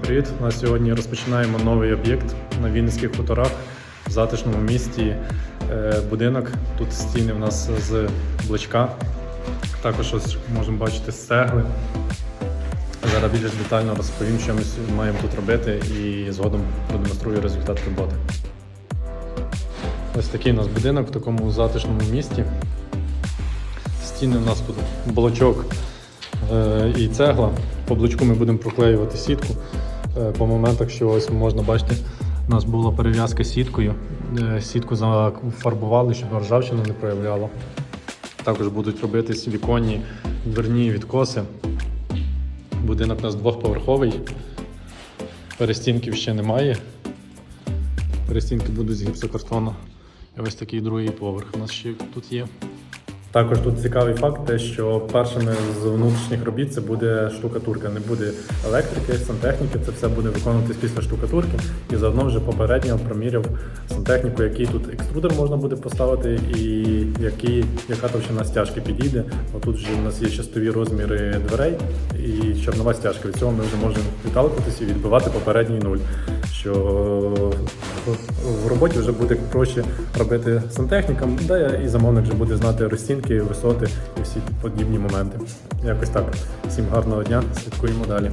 привіт! У нас сьогодні розпочинаємо новий об'єкт на Вінницьких хуторах в затишному місті. Е, Будинок. Тут стіни в нас з блочка. Також ось можемо бачити з цегли. Зараз більш детально розповім, що ми маємо тут робити, і згодом продемонструю результат роботи. Ось такий у нас будинок в такому затишному місті. Стіни у нас тут блочок і цегла. По блочку ми будемо проклеювати сітку. Е, По моментах, що ось можна бачити, у нас була перев'язка сіткою. Е, Сітку зафарбували, щоб ржавчину не проявляло. Також будуть робитись віконні дверні відкоси. Будинок у нас двохповерховий. Перестінків ще немає. Перестінки будуть з гіпсокартону. І ось такий другий поверх у нас ще тут є. Також тут цікавий факт, те, що першими з внутрішніх робіт це буде штукатурка, не буде електрики, сантехніки, це все буде виконуватись після штукатурки. І заодно вже попередньо проміряв сантехніку, який тут екструдер можна буде поставити, і який, яка товщина стяжки підійде. Отут вже у нас є частові розміри дверей і чорнова стяжка. Від цього ми вже можемо відталкуватися і відбивати попередній нуль. Що в роботі вже буде проще робити сантехнікам, де і замовник вже буде знати розцінки, висоти і всі подібні моменти. Якось так. Всім гарного дня, слідкуємо далі.